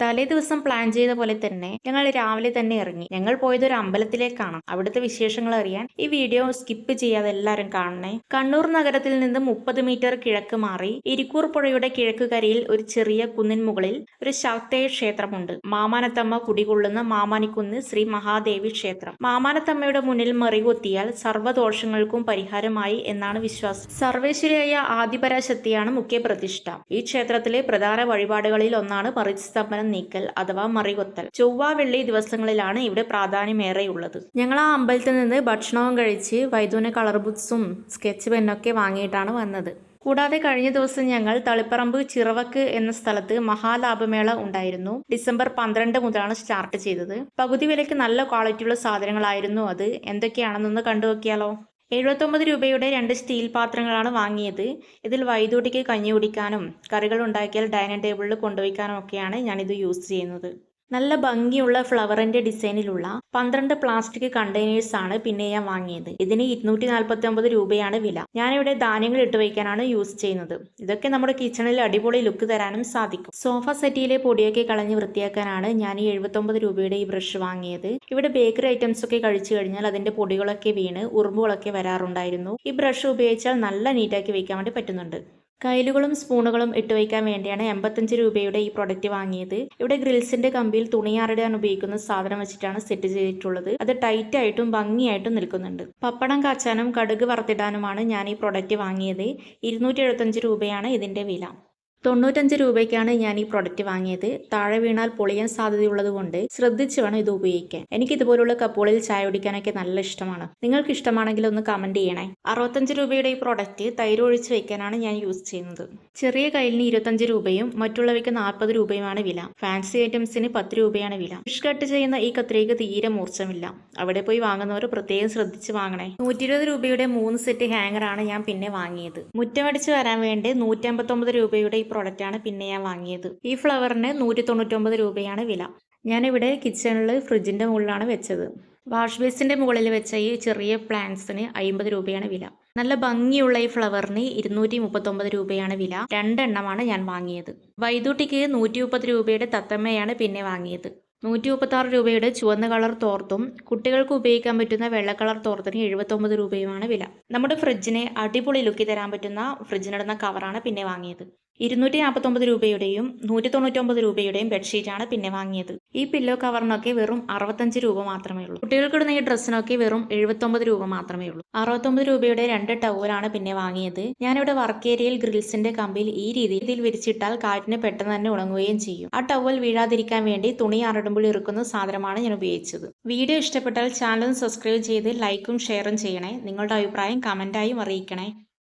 തലേ ദിവസം പ്ലാൻ ചെയ്ത പോലെ തന്നെ ഞങ്ങൾ രാവിലെ തന്നെ ഇറങ്ങി. ഞങ്ങൾ പോയത് ഒരു അമ്പലത്തിലേക്കാണ്. അവിടുത്തെ വിശേഷങ്ങൾ അറിയാൻ ഈ വീഡിയോ സ്കിപ്പ് ചെയ്യാതെ എല്ലാവരും കാണണേ. കണ്ണൂർ നഗരത്തിൽ നിന്ന് മുപ്പത് മീറ്റർ കിഴക്ക് മാറി ഇരിക്കൂർ പുഴയുടെ കിഴക്ക് കരയിൽ ഒരു ചെറിയ കുന്നിൻ മുകളിൽ ഒരു ശക്തയ ക്ഷേത്രമുണ്ട്. മാമാനത്തമ്മ കുടികൊള്ളുന്ന മാമാനിക്കുന്ന് ശ്രീ മഹാദേവി ക്ഷേത്രം. മാമാനത്തമ്മയുടെ മുന്നിൽ മറികൊത്തിയാൽ സർവദോഷങ്ങൾക്കും പരിഹാരമായി എന്നാണ് വിശ്വാസം. സർവേശ്വരിയായ ആദിപരാശക്തിയാണ് മുഖ്യ പ്രതിഷ്ഠ ഈ ക്ഷേത്രത്തിലെ പ്രധാന വഴിപാടുകളിൽ ഒന്നാണ് മറിസ്തംഭനം നീക്കൽ അഥവാ മറികൊത്തൽ. ചൊവ്വ വെള്ളി ദിവസങ്ങളിലാണ് ഇവിടെ പ്രാധാന്യമേറെയുള്ളത്. ഞങ്ങൾ ആ അമ്പലത്തിൽ നിന്ന് ഭക്ഷണവും കഴിച്ച് വൈദ്യുന കളർ ബുക്സും സ്കെച്ച് പെന്നൊക്കെ വാങ്ങിയിട്ടാണ് വന്നത്. കൂടാതെ കഴിഞ്ഞ ദിവസം ഞങ്ങൾ തളിപ്പറമ്പ് ചിറവക്ക് എന്ന സ്ഥലത്ത് മഹാലാഭമേള ഉണ്ടായിരുന്നു. ഡിസംബർ പന്ത്രണ്ട് മുതലാണ് സ്റ്റാർട്ട് ചെയ്തത്. പകുതി വിലയ്ക്ക് നല്ല ക്വാളിറ്റിയുള്ള സാധനങ്ങളായിരുന്നു അത്. എന്തൊക്കെയാണെന്നൊന്ന് കണ്ടുനോക്കിയാലോ? എഴുപത്തൊമ്പത് രൂപയുടെ രണ്ട് സ്റ്റീൽ പാത്രങ്ങളാണ് വാങ്ങിയത്. ഇതിൽ വൈദ്യുതിക്ക് കഞ്ഞി കുടിക്കാനും കറികൾ ഉണ്ടാക്കിയാൽ ഡൈനിങ് ടേബിളിൽ കൊണ്ടുവയ്ക്കാനും ഒക്കെയാണ് ഞാനിത് യൂസ് ചെയ്യുന്നത്. നല്ല ഭംഗിയുള്ള ഫ്ലവറിന്റെ ഡിസൈനിലുള്ള പന്ത്രണ്ട് പ്ലാസ്റ്റിക് കണ്ടെയ്നേഴ്സ് ആണ് പിന്നെ ഞാൻ വാങ്ങിയത്. ഇതിന് ഇരുന്നൂറ്റി നാൽപ്പത്തി ഒമ്പത് രൂപയാണ് വില. ഞാനിവിടെ ധാന്യങ്ങൾ ഇട്ട് വയ്ക്കാനാണ് യൂസ് ചെയ്യുന്നത്. ഇതൊക്കെ നമ്മുടെ കിച്ചണിൽ അടിപൊളി ലുക്ക് തരാനും സാധിക്കും. സോഫ സെറ്റിയിലെ പൊടിയൊക്കെ കളഞ്ഞ് വൃത്തിയാക്കാനാണ് ഞാൻ ഈ എഴുപത്തൊമ്പത് രൂപയുടെ ഈ ബ്രഷ് വാങ്ങിയത്. ഇവിടെ ബേക്കറി ഐറ്റംസ് ഒക്കെ കഴിച്ചു കഴിഞ്ഞാൽ അതിന്റെ പൊടികളൊക്കെ വീണ് ഉറുമ്പുകളൊക്കെ വരാറുണ്ടായിരുന്നു. ഈ ബ്രഷ് ഉപയോഗിച്ചാൽ നല്ല നീറ്റാക്കി വെക്കാൻ വേണ്ടി പറ്റുന്നുണ്ട്. കയ്യിലുകളും സ്പൂണുകളും ഇട്ട് വയ്ക്കാൻ വേണ്ടിയാണ് എൺപത്തഞ്ച് രൂപയുടെ ഈ പ്രൊഡക്റ്റ് വാങ്ങിയത്. ഇവിടെ ഗ്രിൽസിന്റെ കമ്പിയിൽ തുണിയാറിടാൻ ഉപയോഗിക്കുന്ന സാധനം വെച്ചിട്ടാണ് സെറ്റ് ചെയ്തിട്ടുള്ളത്. അത് ടൈറ്റ് ആയിട്ടും ഭംഗിയായിട്ടും നിൽക്കുന്നുണ്ട്. പപ്പടം കാച്ചാനും കടുക് വറുത്തിടാനുമാണ് ഞാൻ ഈ പ്രൊഡക്റ്റ് വാങ്ങിയത്. ഇരുന്നൂറ്റി രൂപയാണ് ഇതിന്റെ വില. തൊണ്ണൂറ്റഞ്ച് രൂപയ്ക്കാണ് ഞാൻ ഈ പ്രൊഡക്റ്റ് വാങ്ങിയത്. താഴെ വീണാൽ പൊളിയാൻ സാധ്യതയുള്ളത് കൊണ്ട് ശ്രദ്ധിച്ച് വേണം ഇത് ഉപയോഗിക്കാൻ. എനിക്ക് ഇതുപോലുള്ള കപ്പുകളിൽ ചായ കുടിക്കാനൊക്കെ നല്ല ഇഷ്ടമാണ്. നിങ്ങൾക്ക് ഇഷ്ടമാണെങ്കിൽ ഒന്ന് കമന്റ് ചെയ്യണേ. അറുപത്തഞ്ച് രൂപയുടെ ഈ പ്രൊഡക്റ്റ് തൈര് ഒഴിച്ച് വെക്കാനാണ് ഞാൻ യൂസ് ചെയ്യുന്നത്. ചെറിയ കയ്യിലിന് ഇരുപത്തഞ്ച് രൂപയും മറ്റുള്ളവയ്ക്ക് നാൽപ്പത് രൂപയുമാണ് വില. ഫാൻസി ഐറ്റംസിന് പത്ത് രൂപയാണ് വില. ഫിഷ് കട്ട് ചെയ്യുന്ന ഈ കത്രിക തീരെ മൂർച്ചമില്ല. അവിടെ പോയി വാങ്ങുന്നവർ പ്രത്യേകം ശ്രദ്ധിച്ച് വാങ്ങണേ. നൂറ്റി ഇരുപത് രൂപയുടെ മൂന്ന് സെറ്റ് ഹാങ്ങറാണ് ഞാൻ പിന്നെ വാങ്ങിയത്. മുറ്റമടിച്ച് വരാൻ വേണ്ടി നൂറ്റമ്പത്തൊമ്പത് രൂപയുടെ പ്രൊഡക്റ്റാണ് പിന്നെ ഞാൻ വാങ്ങിയത്. ഈ ഫ്ലവറിന് നൂറ്റി തൊണ്ണൂറ്റൊമ്പത് രൂപയാണ് വില. ഞാനിവിടെ കിച്ചണിൽ ഫ്രിഡ്ജിന്റെ മുകളിലാണ് വെച്ചത്. വാഷ് ബേസിന്റെ മുകളിൽ വെച്ച ഈ ചെറിയ പ്ലാന്റ്സിന് അമ്പത് രൂപയാണ് വില. നല്ല ഭംഗിയുള്ള ഈ ഫ്ലവറിന് ഇരുന്നൂറ്റി മുപ്പത്തൊമ്പത് രൂപയാണ് വില. രണ്ടെണ്ണമാണ് ഞാൻ വാങ്ങിയത്. വൈദ്യുട്ടിക്ക് നൂറ്റി മുപ്പത് രൂപയുടെ തത്തമ്മയാണ് പിന്നെ വാങ്ങിയത്. നൂറ്റി മുപ്പത്തി ആറ് രൂപയുടെ ചുവന്ന കളർ തോർത്തും കുട്ടികൾക്ക് ഉപയോഗിക്കാൻ പറ്റുന്ന വെള്ള കളർ തോർത്തിന് എഴുപത്തൊമ്പത് രൂപയുമാണ് വില. നമ്മുടെ ഫ്രിഡ്ജിനെ അടിപൊളി ലുക്കി തരാൻ പറ്റുന്ന ഫ്രിഡ്ജിനിടുന്ന കവറാണ് പിന്നെ വാങ്ങിയത്. ഇരുന്നൂറ്റി നാൽപ്പത്തൊമ്പത് രൂപയുടെയും നൂറ്റി തൊണ്ണൂറ്റൊമ്പത് രൂപയുടെയും ബെഡ്ഷീറ്റാണ് പിന്നെ വാങ്ങിയത്. ഈ പില്ലോ കവറിനൊക്കെ വെറും അറുപത്തഞ്ച് രൂപ മാത്രമേ ഉള്ളൂ. കുട്ടികൾക്കിടുന്ന ഈ ഡ്രസ്സിനൊക്കെ വെറും എഴുപത്തൊമ്പത് രൂപ മാത്രമേ ഉള്ളൂ. അറുപത്തൊമ്പത് രൂപയുടെ രണ്ട് ടവലാണ് പിന്നെ വാങ്ങിയത്. ഞാനിവിടെ വർക്ക് ഏരിയയിൽ ഗ്രിൽസിന്റെ കമ്പിൽ ഈ രീതിയിൽ വിരിച്ചിട്ടാൽ കാറ്റിന് പെട്ടെന്ന് തന്നെ ഉണങ്ങുകയും ചെയ്യും. ആ ടവൽ വീഴാതിരിക്കാൻ വേണ്ടി തുണി അറടുമ്പോൾ ഇറുക്കുന്ന സാധനമാണ് ഞാൻ ഉപയോഗിച്ചത്. വീഡിയോ ഇഷ്ടപ്പെട്ടാൽ ചാനൽ സബ്സ്ക്രൈബ് ചെയ്ത് ലൈക്കും ഷെയറും ചെയ്യണേ. നിങ്ങളുടെ അഭിപ്രായം കമന്റായും അറിയിക്കണേ.